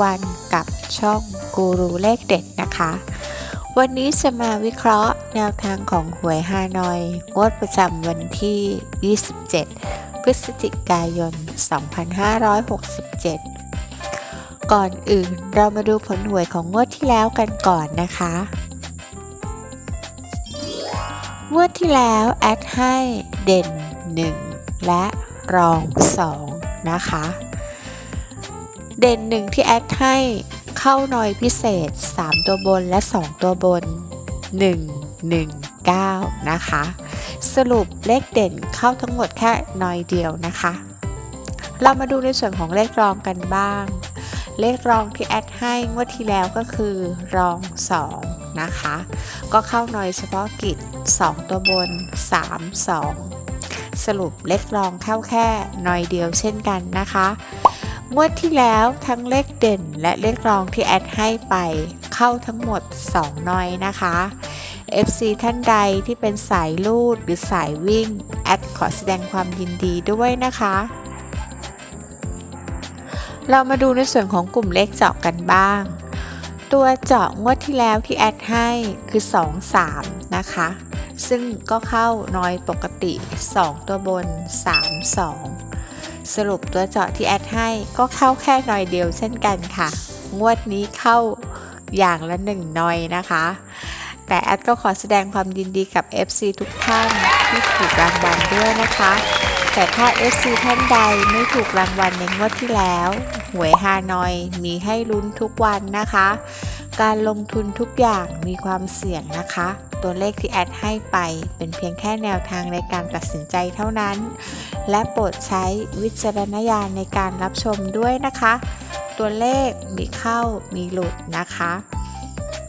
วันกับช่องกูรูเลขเด็ดนะคะ วันนี้จะมาวิเคราะห์แนวทางของหวยฮานอยงวดประจำวันที่ 27 พฤศจิกายน 2567 ก่อนอื่นเรามาดูผลหวยของงวดที่แล้วกันก่อนนะคะงวดที่แล้วแอดให้เด่น 1 และรอง 2 นะคะ เด่น1ที่แอดให้เข้าหน่อยพิเศษ 3 ตัวบนและ 2 ตัวบน 1 1 9 นะคะ สรุปเลขเด่นเข้าทั้งหมดแค่หน่อยเดียวนะคะ เรามาดูในส่วนของเลขรองกันบ้าง เลขรองที่แอดให้งวดที่แล้วก็คือรอง 2 นะคะ ก็เข้าหน่อยเฉพาะกิจ 2 ตัวบน 3 2 สรุปเลขรองเข้าแค่หน่อยเดียวเช่นกันนะคะ งวดที่แล้วทั้งเลขเด่นและเลขรองที่แอดให้ไปเข้าทั้งหมด 2น่อยนะคะ FC ท่านใดที่เป็นสายลูดหรือสายวิ่ง แอดขอแสดงความยินดีด้วยนะคะ เรามาดูในส่วนของกลุ่มเลขเจาะกันบ้าง ตัวเจาะงวดที่แล้วที่แอดให้คือ 2 3 นะคะ ซึ่งก็เข้าน้อยปกติ 2 ตัวบน 3 2 สรุปตัวเจาะที่แอดให้ก็เข้าแค่น้อยเดียวเช่นกันค่ะ งวดนี้เข้าอย่างละ1น้อยนะคะ แต่แอดก็ขอแสดงความยินดีกับ FC ทุกท่านที่ถูกรางวัลด้วยนะคะ แต่ถ้า FC ท่านใดไม่ถูกรางวัลในงวดที่แล้วหวยฮานอยมีให้ลุ้นทุกวันนะคะ การลงทุนทุกอย่างมีความเสี่ยงนะคะ ตัวเลขที่แอดให้ไป เป็นเพียงแค่แนวทางในการตัดสินใจเท่านั้น และโปรดใช้วิจารณญาณในการรับชมด้วยนะคะ ตัวเลขมีเข้ามีหลุดนะคะ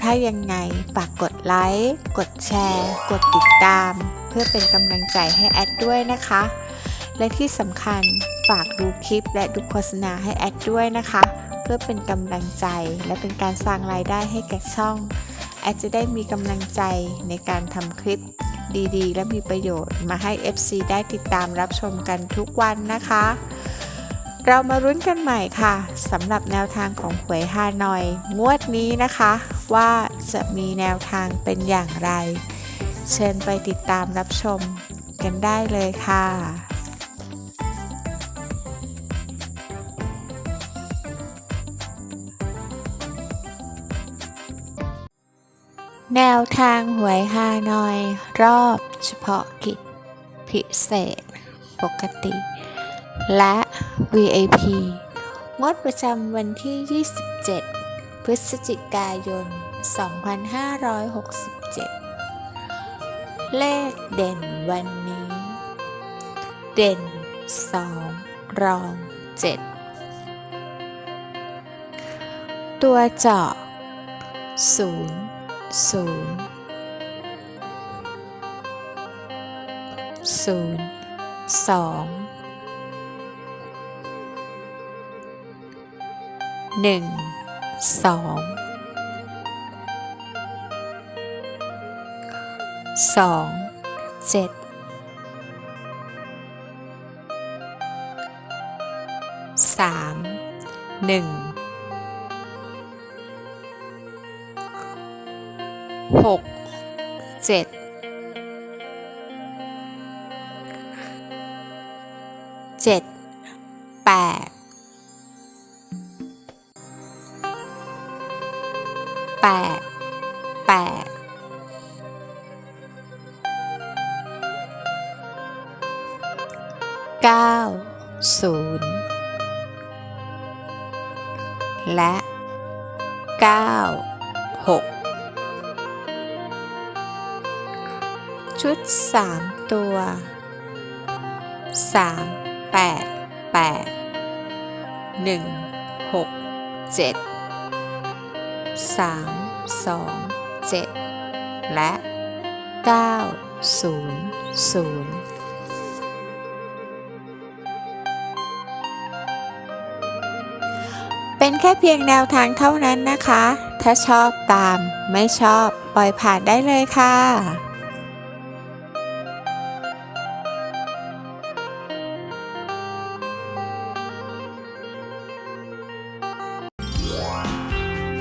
ถ้ายังไงฝากกดไลค์ กดแชร์ กดติดตาม เพื่อเป็นกำลังใจให้แอดด้วยนะคะ และที่สำคัญฝากดูคลิปและดูโฆษณาให้แอดด้วยนะคะ เพื่อเป็นกำลังใจและเป็นการสร้างรายได้ให้แก่ช่อง แอดจะได้มีกำลังใจในการทำคลิปดีๆ และมีประโยชน์มาให้ FC ได้ติดตามรับชมกันทุกวันนะคะ เรามารุ้นกันใหม่ค่ะสำหรับแนวทางของหวยฮานอย งวดนี้นะคะ ว่าจะมีแนวทางเป็นอย่างไร เชิญไปติดตามรับชมกันได้เลยค่ะ แนวทางหวยฮานอย รอบเฉพาะกิจ พิเศษ ปกติ และ VIP งดประจำวันที่ 27 พฤศจิกายน 2567 เลขเด่นวันนี้ เด่น 2 รอง 7 ตัวเจาะ0 0 0 2หนึ่งสองสองเจ็ดสามหนึ่ง หกเจ็ดเจ็ดแปดแปดแปดเก้า0และ9 6 ชุด3ตัว3 8 8 1 6 7 3 2 7และ9 0 0เป็นแค่เพียงแนวทางเท่านั้นนะคะ ถ้าชอบตาม ไม่ชอบปล่อยผ่านได้เลยค่ะ